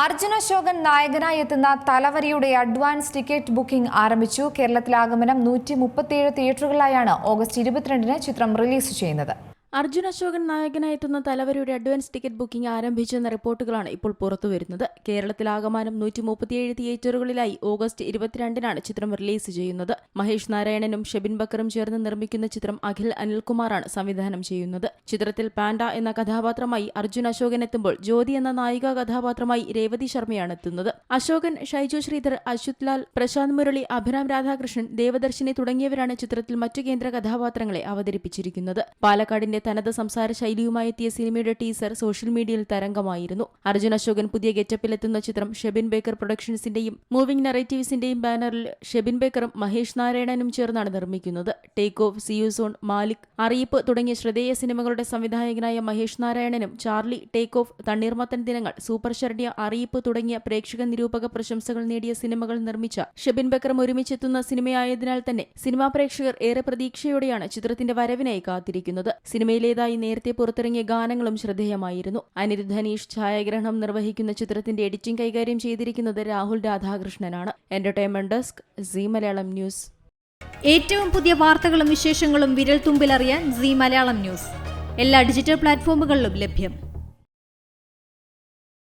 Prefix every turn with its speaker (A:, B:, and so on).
A: അർജുന അശോകൻ നായകനായി എത്തുന്ന തലവരിയുടെ advance ticket booking ആരംഭിച്ചു. കേരളത്തിൽ ആഗമനം നൂറ്റി മുപ്പത്തിയേഴ് തിയേറ്ററുകളിലായാണ് ഓഗസ്റ്റ് ഇരുപത്തിരണ്ടിന് ചിത്രം റിലീസ് ചെയ്യുന്നത്.
B: അർജുൻ അശോകൻ നായകനായി എത്തുന്ന തലവരുടെ അഡ്വാൻസ് ടിക്കറ്റ് ബുക്കിംഗ് ആരംഭിച്ചെന്ന റിപ്പോർട്ടുകളാണ് ഇപ്പോൾ പുറത്തുവരുന്നത് കേരളത്തിൽ ആകമാനം നൂറ്റി മുപ്പത്തിയേഴ് തിയേറ്ററുകളിലായി ഓഗസ്റ്റ് ഇരുപത്തിരണ്ടിനാണ് ചിത്രം റിലീസ് ചെയ്യുന്നത്. മഹേഷ് നാരായണനും ഷെബിൻ ബക്കറും ചേർന്ന് നിർമ്മിക്കുന്ന ചിത്രം അഖിൽ അനിൽകുമാറാണ് സംവിധാനം ചെയ്യുന്നത്. ചിത്രത്തിൽ പാൻഡ എന്ന കഥാപാത്രമായി അർജുൻ അശോകൻ എത്തുമ്പോൾ ജ്യോതി എന്ന നായിക കഥാപാത്രമായി രേവതി ശർമ്മയാണ് എത്തുന്നത്. അശോകൻ ഷൈജു ശ്രീധർ അശ്വത് ലാൽ പ്രശാന്ത് മുരളി അഭിരാം രാധാകൃഷ്ണൻ ദേവദർശിനി തുടങ്ങിയവരാണ് ചിത്രത്തിൽ മറ്റു കേന്ദ്ര കഥാപാത്രങ്ങളെ അവതരിപ്പിച്ചിരിക്കുന്നത്. പാലക്കാടിന്റെ തനത് സംസാര ശൈലിയുമായി എത്തിയ സിനിമയുടെ ടീസർ സോഷ്യൽ മീഡിയയിൽ തരംഗമായിരുന്നു. അർജുൻ അശോകൻ പുതിയ ഗെറ്റപ്പിലെത്തുന്ന ചിത്രം ഷെബിൻ ബേക്കർ പ്രൊഡക്ഷൻസിന്റെയും മൂവിംഗ് നറേറ്റീവ്സിന്റെയും ബാനറിൽ ഷെബിൻ ബേക്കറും മഹേഷ് നാരായണനും ചേർന്നാണ് നിർമ്മിക്കുന്നത്. Take off C U soon Malik Ariyippu തുടങ്ങിയ ശ്രദ്ധേയ സിനിമകളുടെ സംവിധായകനായ Mahesh നാരായണനും Charlie take off Thanneermathan Dinangal super Sharanya അറിയിപ്പ് തുടങ്ങിയ പ്രേക്ഷക നിരൂപക പ്രശംസകൾ നേടിയ സിനിമകൾ നിർമ്മിച്ച ഷെബിൻ ബക്കറും ഒരുമിച്ചെത്തുന്ന സിനിമയായതിനാൽ തന്നെ സിനിമാ പ്രേക്ഷകർ ഏറെ പ്രതീക്ഷയോടെയാണ് ചിത്രത്തിന്റെ വരവിനായി കാത്തിരിക്കുന്നത്. സിനിമയിലേതായി നേരത്തെ പുറത്തിറങ്ങിയ ഗാനങ്ങളും ശ്രദ്ധേയമായിരുന്നു. അനിരുദ്ധ അനീഷ് ഛായാഗ്രഹണം നിർവഹിക്കുന്ന ചിത്രത്തിന്റെ എഡിറ്റിംഗ് കൈകാര്യം ചെയ്തിരിക്കുന്നത് Rahul രാധാകൃഷ്ണനാണ്. Entertainment desk Zee Malayalam news.
C: ഏറ്റവും പുതിയ വാർത്തകളും വിശേഷങ്ങളും വിരൽ തുമ്പിലറിയാൻ സി മലയാളം ന്യൂസ്. എല്ലാ ഡിജിറ്റൽ പ്ലാറ്റ്ഫോമുകളിലും ലഭ്യം.